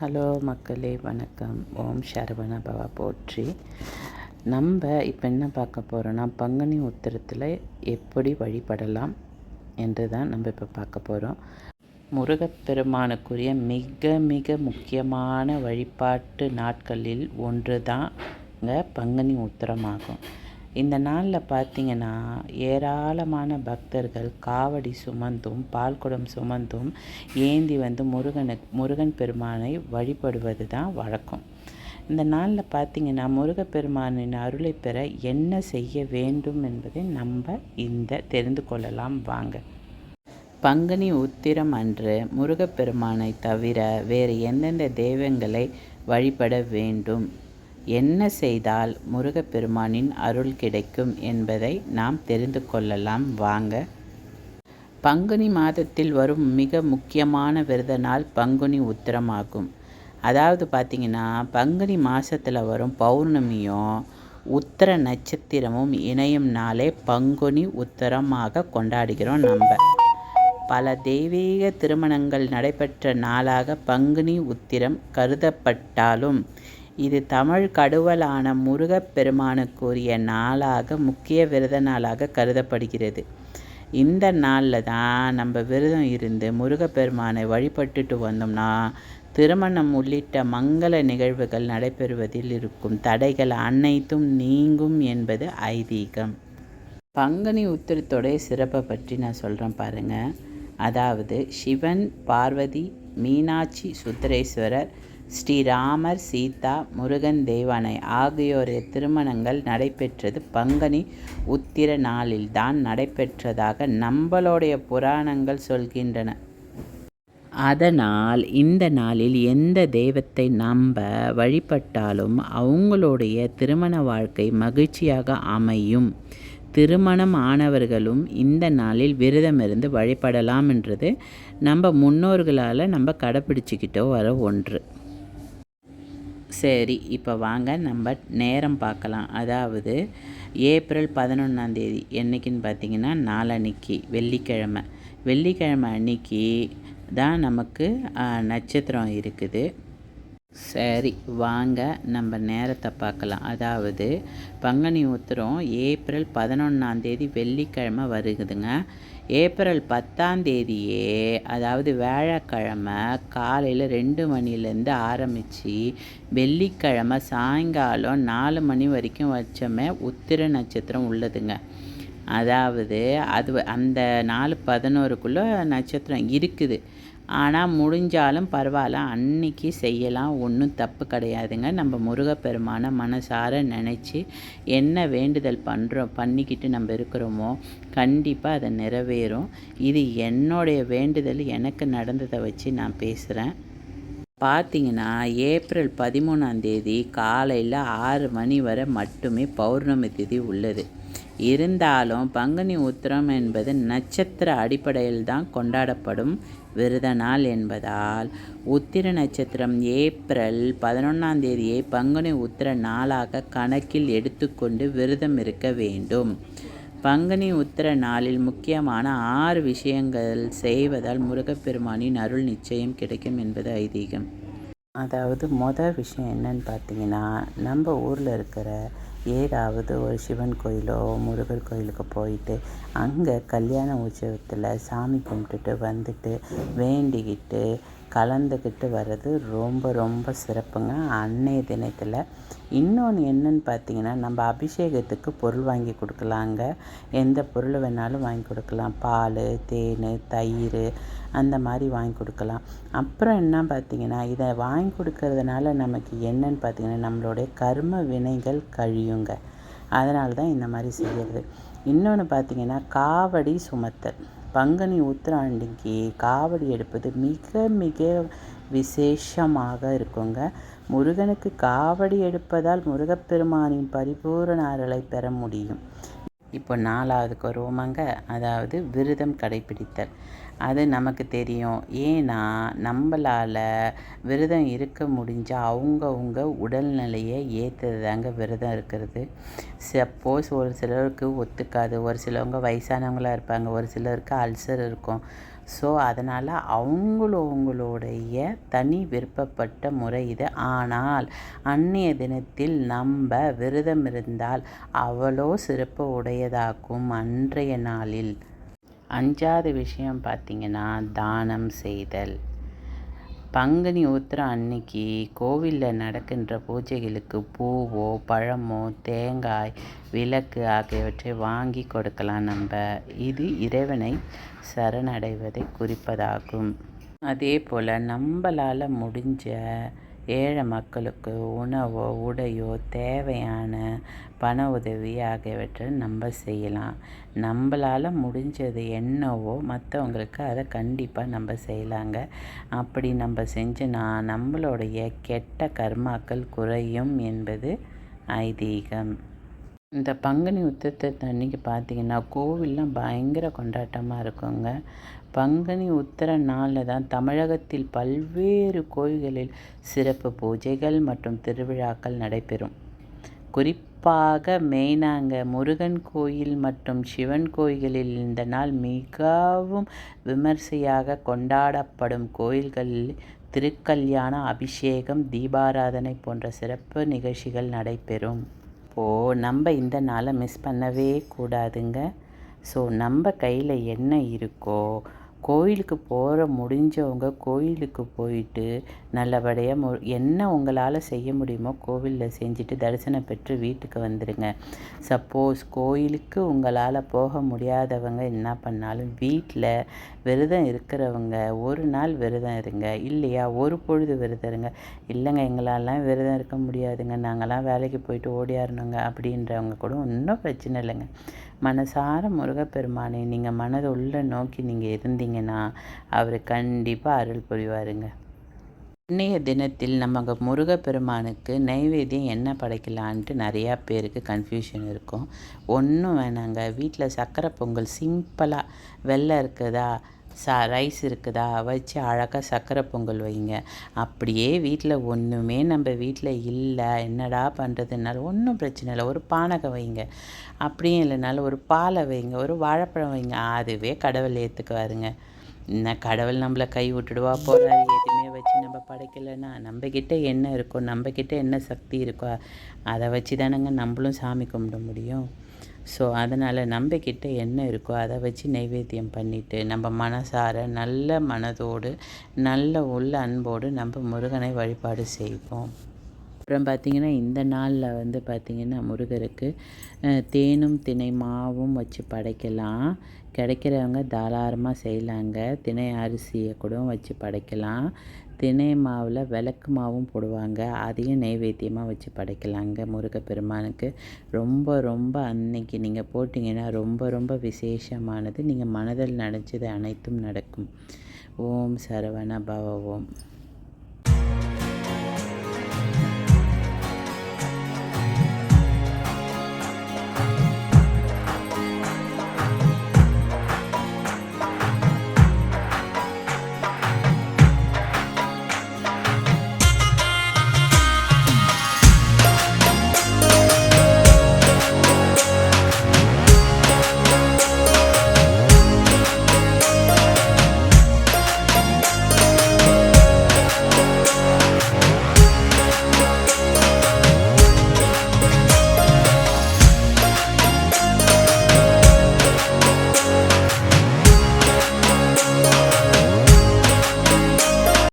Hello மக்களே வணக்கம். ஓம் சரவண பவா போற்றி. நம்ம இப்போ என்ன பார்க்க போகிறோன்னா பங்குனி உத்திரத்தில் எப்படி வழிபடலாம் என்று தான் நம்ம இப்போ பார்க்க போகிறோம் முருகப்பெருமானுக்குரிய மிக மிக முக்கியமான வழிபாட்டு நாட்களில் ஒன்று தாங்க பங்குனி உத்திரமாகும் இந்த நாளில் பார்த்தீங்கன்னா ஏராளமான பக்தர்கள் காவடி சுமந்தும் பால்குடம் சுமந்தும் ஏந்தி வந்து முருகனுக்கு முருகன் பெருமானை வழிபடுவது தான் வழக்கம். இந்த நாளில் பார்த்தீங்கன்னா முருகப்பெருமானின் அருளை பெற என்ன செய்ய வேண்டும் என்பதை நம்ம இந்த தெரிந்து கொள்ளலாம். வாங்க. பங்குனி உத்திரம் அன்று முருகப்பெருமானை தவிர வேறு எந்தெந்த தெய்வங்களை வழிபட வேண்டும்? என்ன செய்தால் முருகப்பெருமானின் அருள் கிடைக்கும் என்பதை நாம் தெரிந்து கொள்ளலாம். வாங்க. பங்குனி மாதத்தில் வரும் மிக முக்கியமான விரத நாள் பங்குனி உத்திரமாகும். அதாவது பார்த்திங்கன்னா பங்குனி மாதத்தில் வரும் பௌர்ணமியும் உத்திர நட்சத்திரமும் இணையும் நாளே பங்குனி உத்தரமாக கொண்டாடுகிறோம் நம்ம. பல தெய்வீக திருமணங்கள் நடைபெற்ற நாளாக பங்குனி உத்திரம் கருதப்பட்டாலும் இது தமிழ் கடவுளான முருகப்பெருமானுக்குரிய நாளாக முக்கிய விரத நாளாக கருதப்படுகிறது. இந்த நாளில் தான் நம்ம விரதம் இருந்து முருகப்பெருமானை வழிபட்டுட்டு வந்தோம்னா திருமணம் உள்ளிட்ட மங்கள நிகழ்வுகள் நடைபெறுவதில் இருக்கும் தடைகள் அனைத்தும் நீங்கும் என்பது ஐதீகம். பங்குனி உத்திரத்தோடைய சிறப்பை பற்றி நான் சொல்கிறேன் பாருங்கள் அதாவது சிவன் பார்வதி மீனாட்சி சுந்தரேஸ்வரர் ஸ்ரீராமர் சீதா முருகன் தேவானை ஆகியோருடைய திருமணங்கள் நடைபெற்றது. பங்குனி உத்திர நாளில்தான் நடைபெற்றதாக நம்மளுடைய புராணங்கள் சொல்கின்றன. அதனால் இந்த நாளில் எந்த தெய்வத்தை நம்ப வழிபட்டாலும் அவங்களுடைய திருமண வாழ்க்கை மகிழ்ச்சியாக அமையும். திருமணம் ஆனவர்களும் இந்த நாளில் விரதமிருந்து வழிபடலாம் என்றது நம்ம முன்னோர்களால் நம்ம கடைப்பிடிச்சிக்கிட்டோ வர ஒன்று. சரி இப்போ வாங்க நம்ம நேரம் பார்க்கலாம். அதாவது ஏப்ரல் பதினொன்றாந்தேதி என்றைக்குன்னு பார்த்தீங்கன்னா நாளன்னைக்கு வெள்ளிக்கிழமை. வெள்ளிக்கிழமை அன்னைக்கு தான் நமக்கு நட்சத்திரம் இருக்குது. சரி வாங்க நம்ம நேரத்தை பார்க்கலாம். அதாவது பங்குனி உத்திரம் ஏப்ரல் பதினொன்றாந்தேதி வெள்ளிக்கிழமை வருகுதுங்க. ஏப்ரல் பத்தாந்தேதியே அதாவது வியாழக்கிழமை காலையில் ரெண்டு மணிலேருந்து ஆரம்பித்து வெள்ளிக்கிழமை சாயங்காலம் நாலு மணி வரைக்கும் வச்சோமே உத்திர நட்சத்திரம் உள்ளதுங்க. அதாவது அது அந்த நாலு பதினோருக்குள்ளே நட்சத்திரம் இருக்குது. ஆனால் முடிஞ்சாலும் பரவாயில்ல. அன்னைக்கு செய்யலாம். ஒன்றும் தப்பு கிடையாதுங்க. நம்ம முருகப்பெருமான மனசார நினச்சி என்ன வேண்டுதல் பண்ணுறோம் பண்ணிக்கிட்டு நம்ம இருக்கிறோமோ கண்டிப்பாக அதை நிறைவேறும். இது என்னுடைய வேண்டுதல். எனக்கு நடந்ததை வச்சு நான் பேசுகிறேன் பார்த்தீங்கன்னா ஏப்ரல் பதிமூணாந்தேதி காலையில் ஆறு மணி வரை மட்டுமே பௌர்ணமி திதி உள்ளது. இருந்தாலும் பங்குனி உத்திரம் என்பது நட்சத்திர அடிப்படையில் தான் கொண்டாடப்படும் விரத நாள் என்பதால் உத்திர நட்சத்திரம் ஏப்ரல் பதினொன்றாம் தேதியை பங்குனி உத்திர நாளாக கணக்கில் எடுத்துக்கொண்டு விரதம் இருக்க வேண்டும். பங்குனி உத்திர நாளில் முக்கியமான ஆறு விஷயங்கள் செய்வதால் முருகப்பெருமானின் அருள் நிச்சயம் கிடைக்கும் என்பது ஐதீகம். அதாவது மொதல் விஷயம் என்னன்னு பார்த்தீங்கன்னா நம்ம ஊரில் இருக்கிற ஏதாவது ஒரு சிவன் கோயிலோ முருகர் கோயிலுக்கு போயிட்டு அங்கே கல்யாண உற்சவத்தில் சாமி கும்பிட்டுட்டு வந்துட்டு வேண்டிக்கிட்டு கலந்துக்கிட்டு வர்றது ரொம்ப ரொம்ப சிறப்புங்க. அன்னைய தினத்தில் இன்னொன்று என்னன்னு பார்த்தீங்கன்னா நம்ம அபிஷேகத்துக்கு பொருள் வாங்கி கொடுக்கலாங்க. எந்த பொருள் வேணாலும் வாங்கி கொடுக்கலாம். பால் தேன் தயிர் அந்த மாதிரி வாங்கி கொடுக்கலாம். அப்புறம் என்ன பார்த்தீங்கன்னா இதை வாங்கி கொடுக்கறதுனால நமக்கு என்னன்னு பார்த்தீங்கன்னா நம்மளுடைய கர்ம வினைகள் கழியுங்க. அதனால தான் இந்த மாதிரி செய்கிறது இன்னொன்று பார்த்தீங்கன்னா காவடி சுமத்தல். பங்குனி உத்திராண்டிக்கு காவடி எடுப்பது மிக மிக விசேஷமாக இருக்குங்க. முருகனுக்கு காவடி எடுப்பதால் முருகப்பெருமானின் பரிபூரண அருளை பெற முடியும். இப்போ நாலாவதுக்கு வருவோமாங்க. அதாவது விரதம் கடைப்பிடித்தல் அது நமக்கு தெரியும். ஏன்னா நம்மளால் விரதம் இருக்க முடிஞ்சால் அவங்கவுங்க உடல்நிலையை ஏற்றுறதாங்க விரதம் இருக்கிறது. சப்போஸ் ஒரு சிலருக்கு ஒத்துக்காது ஒரு சிலவங்க வயசானவங்களாக இருப்பாங்க ஒரு சிலருக்கு அல்சர் இருக்கும். ஸோ அதனால் அவங்களவங்களுடைய தனி விருப்பப்பட்ட முறை இது. ஆனால் அன்னைய தினத்தில் நம்ம விரதம் இருந்தால் அவ்வளோ சிறப்பு உடையதாக்கும் அன்றைய நாளில் அஞ்சாவது விஷயம் பார்த்திங்கன்னா தானம் செய்தல். பங்குனி உத்திரம் அன்னைக்கு கோவிலில் நடக்கின்ற பூஜைகளுக்கு பூவோ பழமோ தேங்காய் விளக்கு ஆகியவற்றை வாங்கி கொடுக்கலாம் நம்ம. இது இறைவனை சரணடைவதை குறிப்பதாகும். அதே போல் நம்மளால் முடிஞ்ச ஏழை மக்களுக்கு உணவோ உடையோ தேவையான பண உதவி ஆகியவற்றை நம்ம செய்யலாம். நம்மளால் முடிஞ்சது என்னவோ மற்றவங்களுக்கு அதை கண்டிப்பாக நம்ம செய்யலாங்க. அப்படி நம்ம செஞ்சோன்னா நம்மளுடைய கெட்ட கர்மாக்கள் குறையும் என்பது ஐதீகம். இந்த பங்குனி உத்திரத்தை அன்றைக்கி பார்த்திங்கன்னா கோவில்லாம் பயங்கர கொண்டாட்டமாக இருக்குங்க. பங்குனி உத்திர நாளில் தான் தமிழகத்தில் பல்வேறு கோயில்களில் சிறப்பு பூஜைகள் மற்றும் திருவிழாக்கள் நடைபெறும். குறிப்பாக மெயினாங்க முருகன் கோயில் மற்றும் சிவன் கோயில்களில் இந்த நாள் மிகவும் விமர்சையாக கொண்டாடப்படும் கோயில்களில் திருக்கல்யாண அபிஷேகம் தீபாராதனை போன்ற சிறப்பு நிகழ்ச்சிகள் நடைபெறும். அப்போது நம்ம இந்த நாளை மிஸ் பண்ணவே கூடாதுங்க. ஸோ நம்ம கையில் என்ன இருக்கோ கோயிலுக்கு போகிற முடிஞ்சவங்க கோயிலுக்கு போயிட்டு நல்லபடியாக மு என்ன உங்களால் செய்ய முடியுமோ கோவிலில் செஞ்சுட்டு தரிசனம் பெற்று வீட்டுக்கு வந்துடுங்க சப்போஸ் கோயிலுக்கு உங்களால் போக முடியாதவங்க என்ன பண்ணாலும் வீட்டில் விரதம் இருக்கிறவங்க ஒரு நாள் விரதம் இருங்க. இல்லையா ஒரு பொழுது விரதம் இருங்க. இல்லைங்க எங்களாலாம் விரதம் இருக்க முடியாதுங்க. நாங்களாம் வேலைக்கு போயிட்டு ஓடியாரணுங்க அப்படின்றவங்க கூட ஒன்றும் பிரச்சனை இல்லைங்க. மனசார முருகப்பெருமானை நீங்கள் மனதை உள்ளே நோக்கி நீங்கள் இருந்தீங்க இருந்தீங்கன்னா அவர் கண்டிப்பாக அருள் புரிவாருங்க. இன்றைய தினத்தில் நம்ம முருகப்பெருமானுக்கு நைவேத்தியம் என்ன படைக்கலான்ட்டு நிறையா பேருக்கு கன்ஃபியூஷன் இருக்கும். ஒன்றும் வேணாங்க. வீட்டில் சக்கரை பொங்கல் சிம்பிளாக வெள்ளை இருக்குதா? சா ரைஸ் இருக்குதா? வச்சு அழகாக சர்க்கரை பொங்கல் வைங்க. அப்படியே வீட்டில் ஒன்றுமே நம்ம வீட்டில் இல்லை. என்னடா பண்ணுறதுனால ஒன்றும் பிரச்சனை இல்லை. ஒரு பானகம் வைங்க. அப்படியும் இல்லைனாலும் ஒரு பாலை வைங்க. ஒரு வாழைப்பழம் வைங்க. அதுவே கடவுள் ஏற்றுக்குவாருங்க என்ன கடவுள் நம்மளை கை விட்டுடுவா போகிறாரு எதுவுமே வச்சு நம்ம படைக்கலைன்னா நம்மக்கிட்ட என்ன இருக்கோ நம்மக்கிட்ட என்ன சக்தி இருக்கோ அதை வச்சு தானேங்க நம்மளும் சாமி கும்பிட முடியும். ஸோ அதனால் நம்பிக்கிட்ட என்ன இருக்கோ அதை வச்சு நைவேத்தியம் பண்ணிவிட்டு நம்ம மனசார நல்ல மனதோடு நல்ல உள்ள அன்போடு நம்ம முருகனை வழிபாடு செய்வோம். அப்புறம் பார்த்திங்கன்னா இந்த நாளில் வந்து பார்த்திங்கன்னா முருகருக்கு தேனும் தினை மாவும் வச்சு படைக்கலாம். கிடைக்கிறவங்க தாராளமாக செய்யலாங்க. தினை அரிசியை கூட வச்சு படைக்கலாம். தினை மாவில் விளக்கு மாவும் போடுவாங்க. அதையும் நைவேத்தியமாக வச்சு படைக்கலாங்க முருகப்பெருமானுக்கு. ரொம்ப ரொம்ப அன்னைக்கு நீங்கள் போட்டிங்கன்னா ரொம்ப ரொம்ப விசேஷமானது. நீங்கள் மனதில் நினச்சது அனைத்தும் நடக்கும். ஓம் சரவண பவ ஓம்.